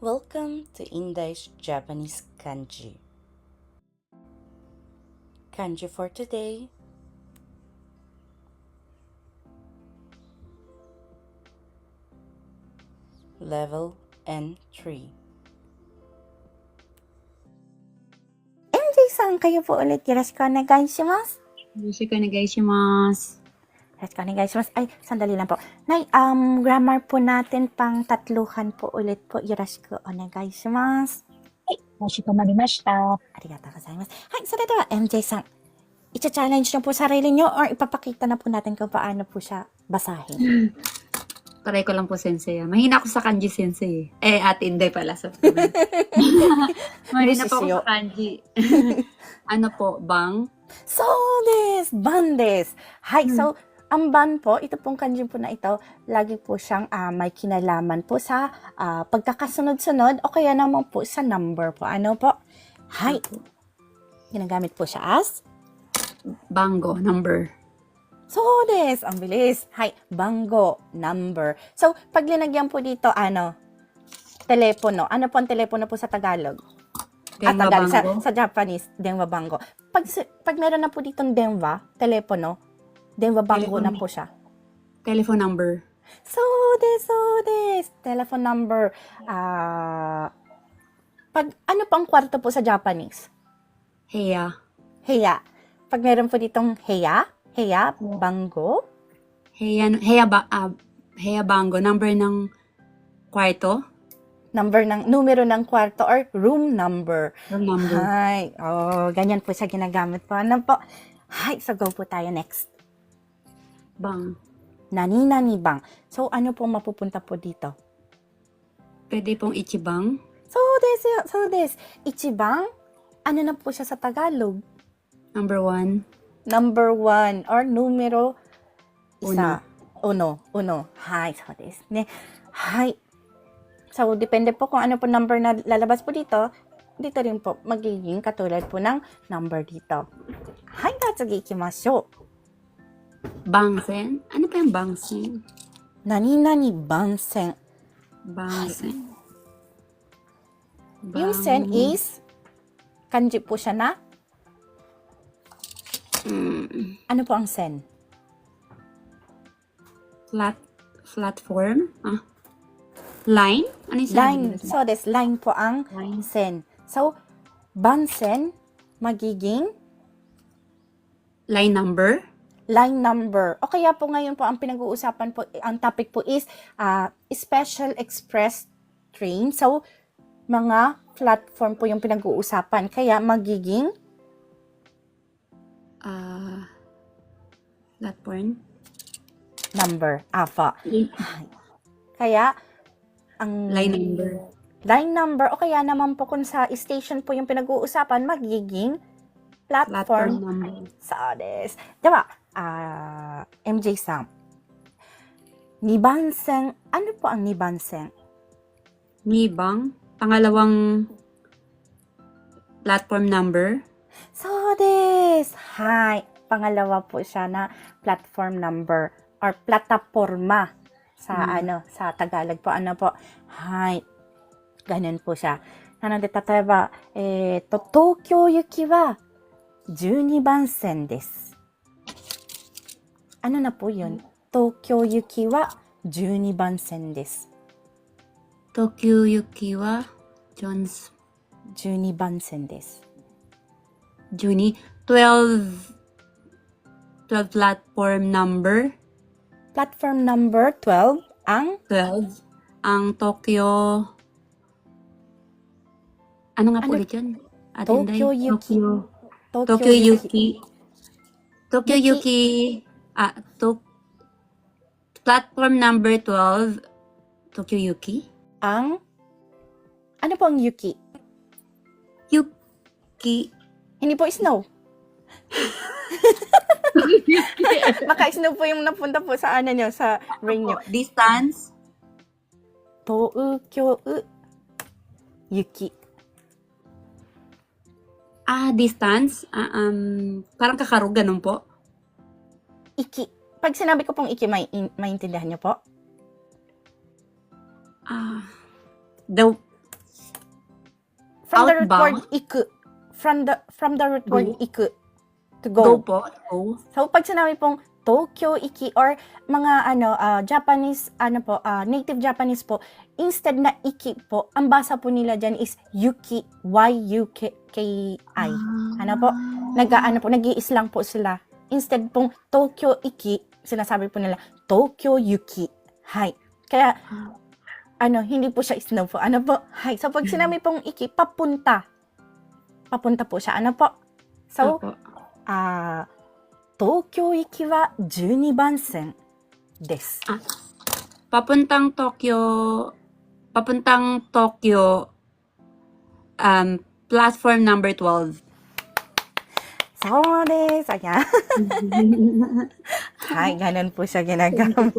Welcome to Indish Japanese Kanji. Kanji for today. Level N3. MJ さん、kayo po ulit. よろしくお願いします。よろしくお願いします。 よろしくお願いします。Ay, sandali lang po. Nay, um, grammar po natin pang tatluhan po ulit po. よろしくお願いします。かしこまりました。ありがとうございます。はい、それでは MJ さん、i-challenge niyo po sarili niyo or ipapakita na po natin kung paano po siya basahin. Try ko lang po, sensei. ah. Mahina ako sa kanji, sensei. Eh, ate Inday pala sa Mahina po ako Busisiyo. sa kanji. ano po, bang? So des, ban des. Hi, so ang ban po, ito pong kanji po na ito, lagi po siyang ah, may kinalaman po sa ah, pagkakasunod-sunod o kaya naman po sa number po. Ano po? Hi. Ginagamit po siya as Bango, number. So des, ang bilis. Hi, bango, number. So, pag linagyan po dito, ano, telepono. Ano po ang telepono po sa Tagalog? Ah, Denwa Tagalog. Sa, bango. sa Japanese, denwa bango. Pag, pag meron na po ditong denwa, telepono, denwa bango na po siya. Telephone number. So des, so des. Telephone number. Ah, pag, ano po ang kwarto po sa Japanese? Heya. Heya. Pag meron po ditong heya, heya, bango, Heya, heya, ba, ah, heya bango. Number ng kwarto. number ng, numero ng kwarto or room number. Room number. Hi. Oh, ganyan po siya ginagamit po. Ano po? Hi, so go po tayo next. Bang. Nani nani bang. So, ano po mapupunta po dito? Pwede pong ichibang. So, des, so des. Ichibang, ano na po siya sa Tagalog? Number one. Number one or numero isa. Uno. Uno. Hi, so des. Ne. Hi. So, depende po kung ano po number na lalabas po dito. Dito rin po magiging katulad po ng number dito. Hi, gatsugi ikimashou. Bangsen. Ano pa yung bangsen? Nani nani bansen. Bangsen. Yung sen is kanji po siya na. Mm, Ano po ang sen? flat, flat form? Ah. Line? Ano yung Line. So, des line po ang Line. sen. So, bansen magiging Line number? Line number. O kaya po ngayon po ang pinag-uusapan po, ang topic po is ah, special express train. So, mga platform po yung pinag-uusapan. Kaya magiging Ah. flat form? number. Afa. Kaya, ang Line number. line number o kaya naman po kung sa station po yung pinag-uusapan, magiging platform, Platform number. sa des. Diba, ah, MJ Sam, nibansen, ano po ang nibansen? Nibang? Pangalawang platform number? So des, hi. Pangalawa po siya na platform number or plataforma sa Mm. ano, sa Tagalog po. Ano po? Hi. Ganun po siya. なので、例えば、えっ、と、東京行きは12番線です。 ano na po yun? 東京行きは12番線です。 Tokyo Yuki wa Jones 12番線です。 Juni 12 12 platform number プラットフォーム number 12 ang 12 ang Tokyo ano nga po Ano? ulit yun? Ate Inday? Tokyo Yuki. Tokyo, Tokyo Yuki Tokyo Yuki uh, to platform number 12, Tokyo Yuki. Ang? Ano po ang Yuki? Yuki. Hindi po snow. Maka-snow po yung napunta po sa ano nyo, sa ring nyo. Distance? Tokyo Yuki. Ah, distance? Ah, um, parang kakarugan nun po. Iki. Pag sinabi ko pong iki, may, maintindihan nyo po? ah the From the root Outbound? word iku. From the from the root word Go? iku. To Go go. po. Go. So pag sinabi pong Tokyo iki or mga ano ah, Japanese ano po ah, native Japanese po instead na iki po ang basa po nila diyan is yuki y u k k i Ano po? nag-ano po nag-iis lang po sila instead pong Tokyo iki sinasabi po nila Tokyo yuki hay kaya ano hindi po siya snow po ano po hay so pag sinabi pong iki papunta papunta po siya ano po so Opo. あー東京行きは12番線です。 Papuntang Tokyo, papuntang Tokyo, um, platform number 12. そうです。Ayan.はい、ganun po siya ginagamit.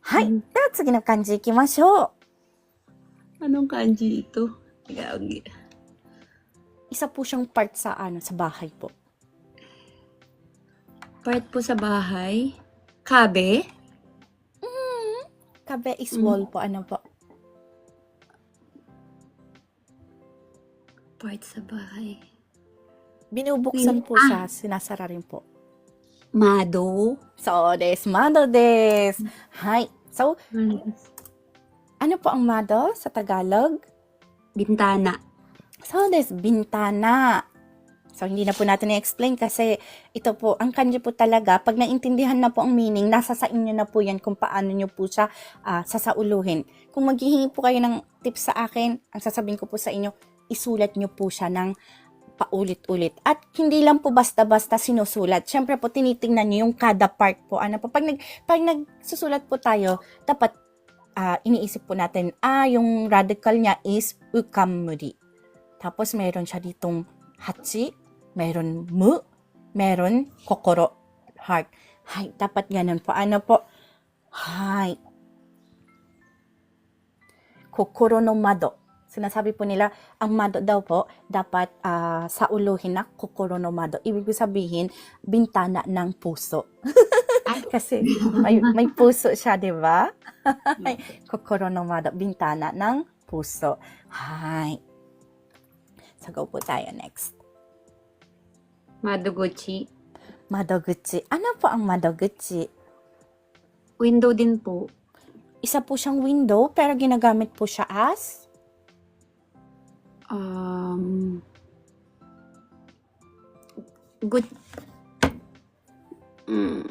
はい。では次の漢字いきましょう。 Anong kanji ito? Gagi. Isa po siyang part sa ano sa bahay po. Part po sa bahay. Kabe. Kabe is Mm. wall po. Ano po? Part sa bahay. Binubuksan po Ah. siya. Sinasara rin po. Mado. So, des. Mado des. Hay. So, ano po ang mado sa Tagalog? Bintana. So, des, bintana. So, hindi na po natin i-explain kasi ito po, ang kanji po talaga, pag naintindihan na po ang meaning, nasa sa inyo na po yan kung paano nyo po siya ah, sasauluhin. Kung maghihingi po kayo ng tips sa akin, ang sasabihin ko po sa inyo, isulat nyo po siya ng paulit-ulit. At hindi lang po basta-basta sinusulat. Siyempre po, tinitingnan nyo yung kada part po. Ano po, pag, nag, pag nagsusulat po tayo, dapat ah, iniisip po natin, ah, yung radical niya is ukamuri. Tapos meron siya ditong hachi, meron mu, meron kokoro, heart. Hay, dapat ganun po. Ano po? Hay. Kokoro no mado. Sinasabi po nila, ang mado daw po, dapat ah, sa uluhin na kokoro no mado. Ibig sabihin, bintana ng puso. Kasi may, may puso siya, di ba? kokoro no mado, bintana ng puso. Hay. So, go po tayo next. Madoguchi. Madoguchi. Ano po ang madoguchi? Window din po. Isa po siyang window, pero ginagamit po siya as? Um, good. Mm.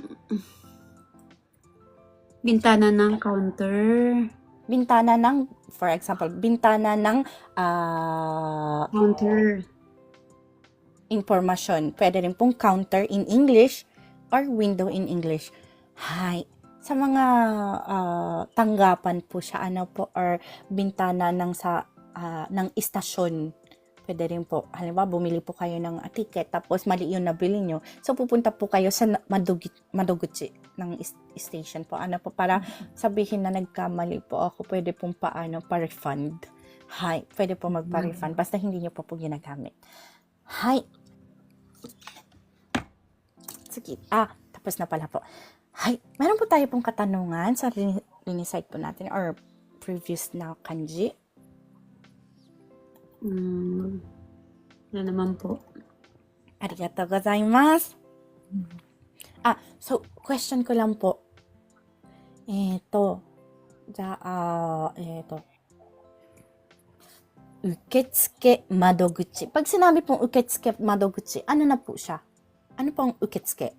Bintana ng counter. Bintana ng, for example, bintana ng ah, Counter. information. Pwede rin pong counter in English or window in English. Hi. Sa mga ah, tanggapan po siya, ano po, or bintana ng sa ah, ng istasyon. Pwede rin po. Halimbawa, bumili po kayo ng ticket, tapos mali yung nabili nyo. So, pupunta po kayo sa na- Madugi, Madoguchi ng station po. Ano po, para sabihin na nagkamali po ako, pwede pong paano, pa-refund. Hi. Pwede po magpa-refund. Basta hindi nyo po po ginagamit. Hi. Sige. Ah, tapos na pala po. Hi. Meron po tayo pong katanungan sa rin- rinicite po natin or previous na kanji. Mm. Ano naman po? Arigatou gozaimasu. Ah, so, question ko lang po. Eto, ja, ah, eto. Uketsuke madoguchi. Pag sinabi pong uketsuke madoguchi, ano na po siya? Ano pong uketsuke?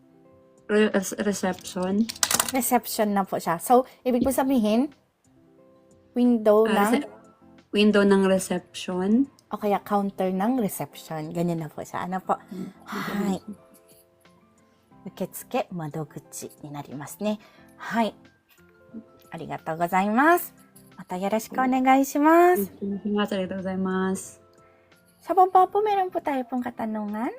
Re- reception. Reception na po siya. So, ibig po sabihin, window Ah, ng, rece- window ng reception. O kaya counter ng reception. Ganyan na po siya. Ano po? Hi. Uketsuke madoguchi ni narimasu ne. Hi. Arigatou gozaimasu. Mata yoroshiku onegaishimasu. Arigatou gozaimasu. Sa baba po, meron po tayo pong katanungan.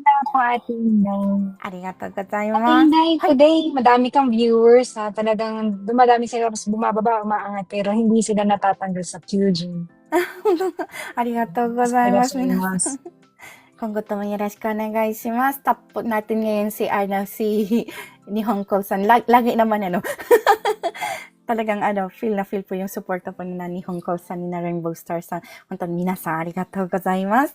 Wala po Ate Inday. ありがとうござい Ate ます。 Inday, today madami kang viewers ha. Talagang dumadami sila tapos bumababa, umaangat pero hindi sila natatanggal sa Kyujin. ありがとうございます。皆さん Mas. 今後ともよろしくお願いします。Top po natin ngayon si, ano, si Nihon Ko-san. Lag- Lagi naman, ano. talagang ano, feel na feel po yung support po ni na Nihon Ko sa ni na Rainbow Stars sa Honton minasan arigatou gozaimasu.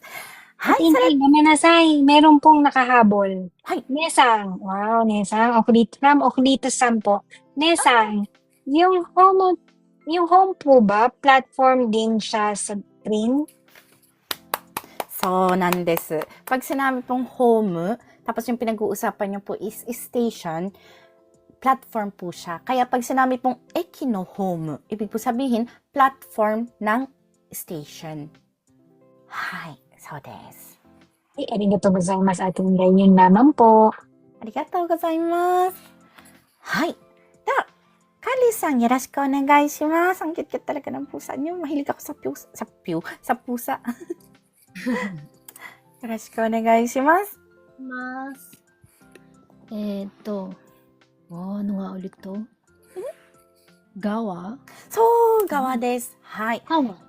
Hi, Hindi, sa Gamanasay, meron pong nakahabol. Hi. Nesang. Wow, Nesang. Okulito, from Okulito San po. Nesang, yung home, yung home po ba, platform din siya sa screen? So, nan desu. Pag sinabi pong home, tapos yung pinag-uusapan niyo po is station, platform po siya. Kaya pag sinabi pong eki no home, ibig po sabihin, platform ng station. Hi, そうです。はい、ありがとうございます。あと、来年7歩。ありがとうございます。はい。では、カリさん、よろしくお願いします。Ang cute-cute talaga ng pusa niyo. Mahilig ako sa pusa. Sa, piu, sa pusa. よろしくお願いします。ます。えっ、ー、と、ano nga ulit to? Gawa? So, gawa です。はい。Gawa.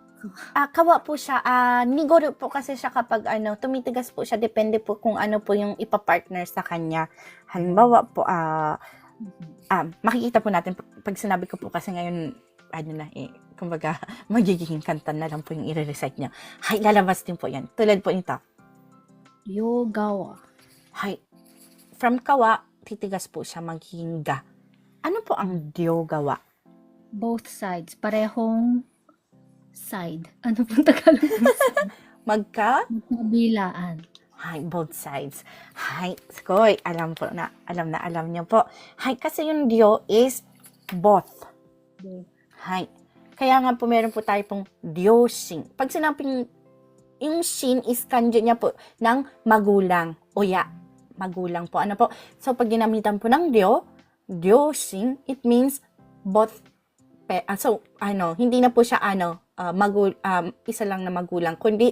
Ah, kawa po siya. Ah, nigoro po kasi siya kapag ano, tumitigas po siya. Depende po kung ano po yung ipapartner sa kanya. Halimbawa po, ah, ah, makikita po natin pag sinabi ko po kasi ngayon, ano na eh, kumbaga, magiging kanta na lang po yung i-recite niya. Hay, lalabas din po yan. Tulad po nito. Yogawa. Hay. From kawa, titigas po siya magiging ga. Ano po ang dyogawa? Both sides. Parehong side. Ano pong Tagalog? Magka? Magkabilaan. Hay, both sides. Hay, skoy. Alam po na, alam na, alam niyo po. Hay, kasi yung dio is both. Hay. Kaya nga po meron po tayo pong dioshin. Pag sinabing yung shin is kanji niya po ng magulang. O ya, magulang po. Ano po? So, pag ginamitan po ng dio, dioshin, it means both pe, ah, so, ano, hindi na po siya, ano, ah, magul, um, isa lang na magulang, kundi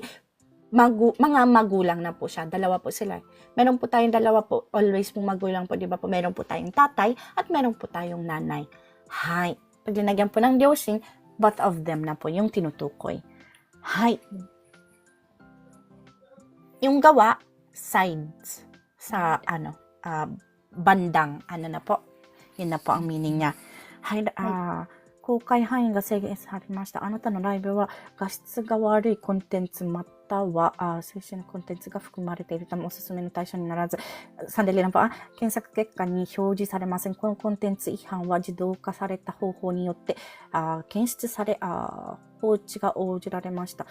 magu, mga magulang na po siya. Dalawa po sila. Meron po tayong dalawa po. Always pong magulang po, di ba po? Meron po tayong tatay at meron po tayong nanay. Hi. Pag linagyan po ng dosing, both of them na po yung tinutukoy. Hi. Yung gawa, sides. Sa, ano, ah, bandang, ano na po. Yun na po ang meaning niya. Hi, ah, 公開範囲が制限されました。あなたのライブは画質が悪いコンテンツまたはあ推進のコンテンツが含まれているためおすすめの対象にならず、サンデリランプは検索結果に表示されません。このコンテンツ違反は自動化された方法によってあ検出されあ放置が応じられました。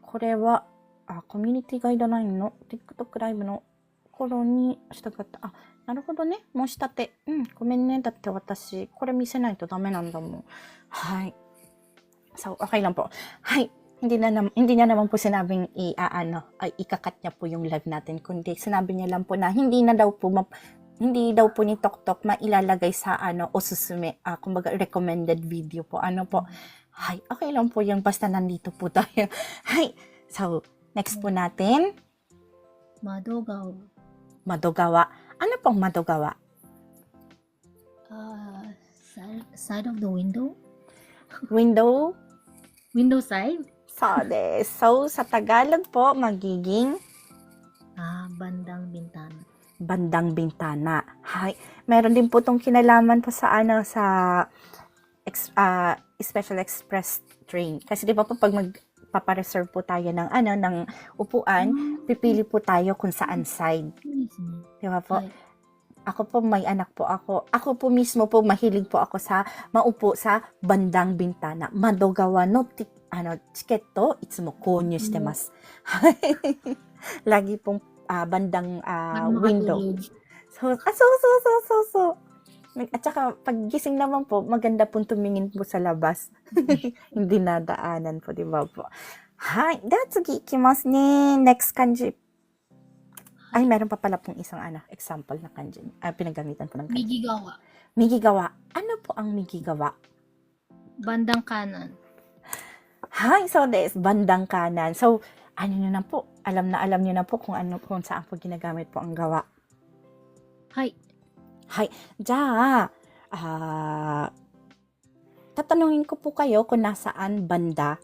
これはあコミュニティガイドラインの TikTok ライブの頃に従った。あ、なるほどね。申し立て。うん、ごめんね。だって私、これ見せないとダメなんだもん。はい。So, okay lang po. Hay, hindi na nam- hindi niya naman po sinabing i ano, ay ikakat niya po yung live natin kundi sinabi niya lang po na hindi na daw po map- hindi daw po ni TokTok mailalagay sa ano osusume, ah, kumbaga recommended video po. Ano po? Hay, okay lang po yung basta nandito po tayo. Hay. So, next po natin, Madogawa. madogawa. Ano pong madogawa? Ah, side, side of the window? Window Window side? So, des. So, sa Tagalog po, magiging Ah, bandang bintana. bandang bintana. Hay, meron din po tong kinalaman po sa ano sa ex, ah, special express train. Kasi di ba po pag magpapareserve po tayo ng ano ng upuan, ah. pipili po tayo kung saan side. Mm-hmm. Di ba po? Ako po may anak po ako. Ako po mismo po mahilig po ako sa maupo sa bandang bintana. Madogawa no ti, ano, chiketo itsumo konyo shite mm-hmm. mas. Lagi pong uh, bandang uh, window. So, so, so, so, so, so. At saka, pag gising naman po, maganda pong tumingin po sa labas. Hindi nadaanan po, di ba po? Hi, tsugi ikimasu ne. Next kanji. Ay, meron pa pala pong isang ano, example na kanji. Ah, pinagamitan po ng kanji. Migigawa. Migigawa. Ano po ang migigawa? Bandang kanan. Hi, so des, bandang kanan. So, ano nyo na po? Alam na alam nyo na po kung ano kung saan po ginagamit po ang gawa. はい。じゃあ、ah, tatanungin ko po kayo kung nasaan banda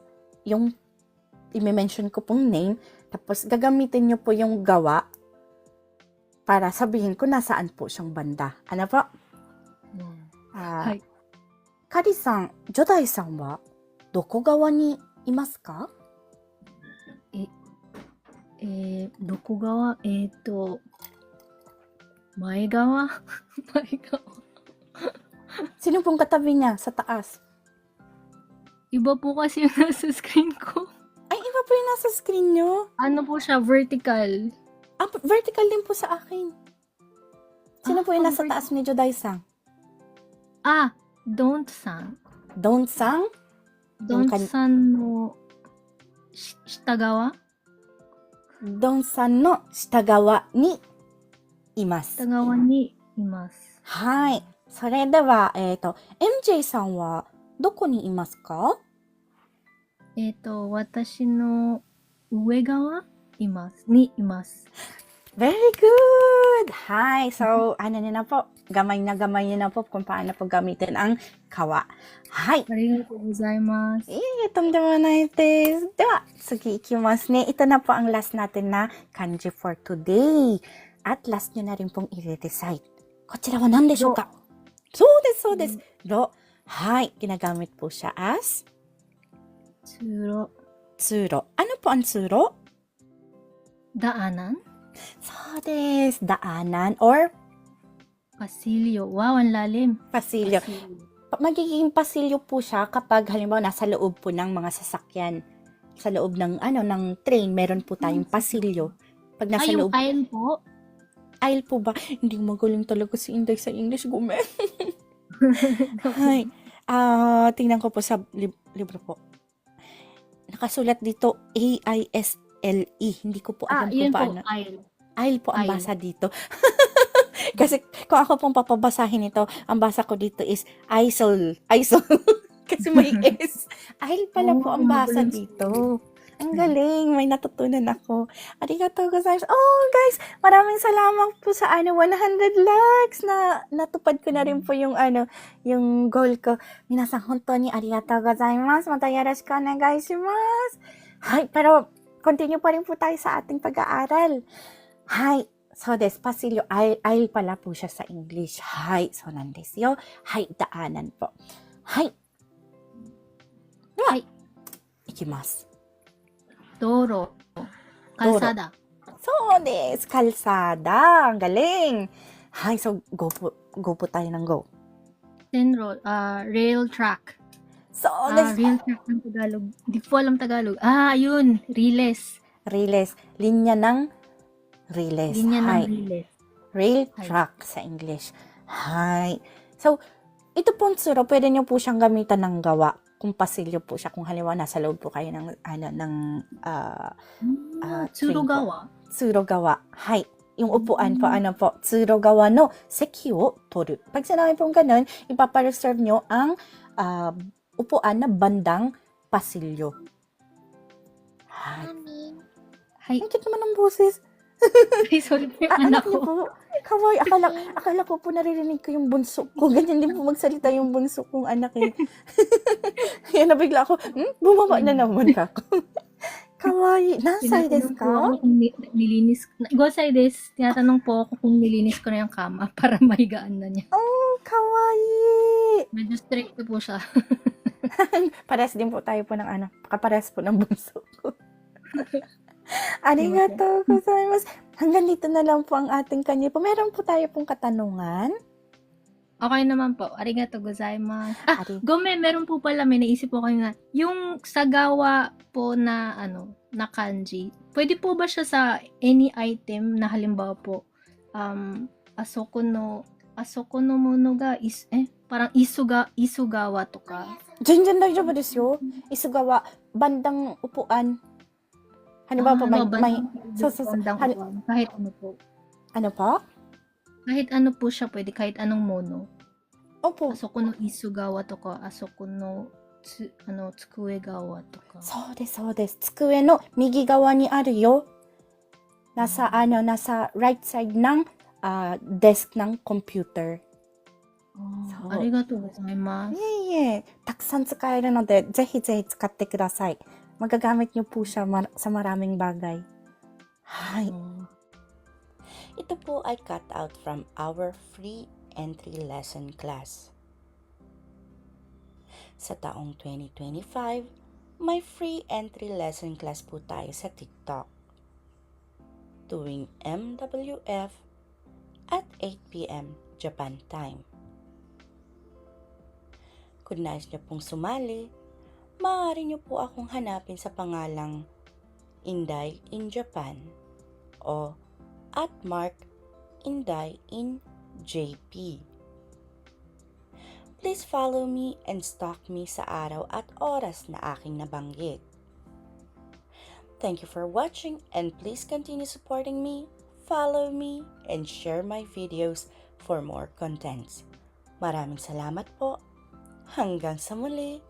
yung i-mention ko pong name, tapos gagamitin nyo po yung gawa para sabihin ko nasaan po siyang banda. Ano po? Hmm. Ah, Hi. カリさん、ジョダイさんはどこ側にいますかえー、どこ側えっ、と、 Maegawa. Maegawa. Sino pong katabi niya sa taas? Iba po kasi yung nasa screen ko. Ay, iba po yung nasa screen nyo? Ano po siya? Vertical. Ah, vertical din po sa akin. Sino ah, po yung nasa vertical. taas ni Joday Sang? Ah, Don't Sang. Don't Sang? Don't kan- San no Shitagawa? Don't San no Shitagawa ni います。はい。それでは、えっ、ー、と、MJ さんはどこにいますか？えっと、私の上側います。にいます。Very good! はい。そうあなになぽ、がまいながまいなぽ、こんぱいなぽがみてなんかは。はい。ありがとうございます。いえいえ、とんでもないです。では、次いきますね。いたなぽ、あんらすなてな、漢字 for today。At last nyo na rin pong i-recite. こちらは何でしょうかそうです、そうです。ろ。はい。Ginagamit po siya as 通路、通路。Ano po ang 通路 daanan, そうです。daanan or pasilyo. Wow, ang lalim. pasilyo. Pa- Magiging pasilyo po siya kapag halimbawa nasa loob po ng mga sasakyan. Sa loob ng ano ng train, meron po tayong pasilyo. Pag nasa Ay, yung loob aisle po. aisle po ba? Hindi magaling talaga si Inday sa English, gume. Hay. Ah, tingnan ko po sa lib- libro po. Nakasulat dito A-I-S-L-E. Hindi ko po Ah, alam yun kung po, paano. aisle. Aisle po ang Aisle. basa dito. Kasi kung ako pong papabasahin ito, ang basa ko dito is Aisle. Aisle. Kasi may S. Aisle pala po ang Oh, basa dito. Ang galing, may natutunan ako. Arigatou gozaimasu. Oh, guys, maraming salamat po sa ano 100 likes na natupad ko na rin po yung ano, yung goal ko. Minasan, hontou ni arigatou gozaimasu. Mata yoroshiku onegai shimasu. Hay, pero continue pa rin po tayo sa ating pag-aaral. Hay, so des, pasilyo, aisle, aisle pala po siya sa English. Hay, so nan desu yo. Hay, daanan po. Hay. Hay. Ikimasu. 道路、kalsada. So, des, kalsada. Ang galing. Hay, so go po, go po tayo ng go. Senro, ah, rail track. So, Ah, des, rail track ng Tagalog. Hindi ko alam Tagalog. Ah, yun. Riles. riles. Linya ng riles. Linya ng Hay. riles. Rail Hay. track sa English. Hay. So, ito pong tsuro, pwede nyo po siyang gamitan ng gawa kung pasilyo po siya, kung halimbawa nasa loob po kayo ng, ano, ng, uh, uh, tsurugawa. Tsurugawa. Hai. Yung upuan mm-hmm. po, hmm. ano po, tsurugawa no seki toru. Pag sinabi pong ganun, ipapareserve nyo ang uh, upuan na bandang pasilyo. Hai. Amin. Hai. Ang cute naman ng boses. Ay, sorry po yung anak ko. po. Kawai. Akala, akala ko po naririnig ko yung bunso ko. Ganyan din po magsalita yung bunso kong anak eh. Kaya nabigla ako, hmm? Bumaba na naman ako. Kawai. Nasay desu ka? nilinis. Gosay des, tinatanong po ako kung nilinis ko na yung kama para mahigaan na niya. Oh, kawai. Medyo strict po siya. Pares din po tayo po ng ano, kapares po ng bunso ko. Arigatou gozaimasu. Hanggang dito na lang po ang ating kanya po. Meron po tayo pong katanungan. Okay naman po. Arigato gozaimasu. Ah, Ari- Gome, meron po pala, may naisip po kayo na, yung sagawa po na, ano, na kanji, pwede po ba siya sa any item na halimbawa po, um, asoko no, asoko no mono ga is, eh, parang isuga, isugawa to ka. Diyan, diyan daw desu yo. Isugawa, bandang upuan. Halimbawa po, may, ano, may, bandang- so, so, so, bandang hal- upuan. kahit ano po. ano po? Kahit ano po siya, pwede kahit anong mono. Opo. Asoko no isugawa to ka, asoko no, tsu, ano, tsukuegawa to ka. そうです、そうです。机の右側にあるよ。nasa, ano, nasa right side ng ah, desk ng computer. そうありがとうございます。いえいえ、たくさん使えるので、ぜひぜひ使ってください。 Magagamit niyo po siya mar- sa maraming bagay. Hay. Ito po ay cut out from our free entry lesson class. Sa taong 2025, may free entry lesson class po tayo sa TikTok. Tuwing MWF at 8pm Japan time. Kung nais niyo pong sumali, maaari niyo po akong hanapin sa pangalang Inday in Japan o at Mark Inday in JP. Please follow me and stalk me sa araw at oras na aking nabanggit. Thank you for watching and please continue supporting me, follow me, and share my videos for more contents. Maraming salamat po. Hanggang sa muli.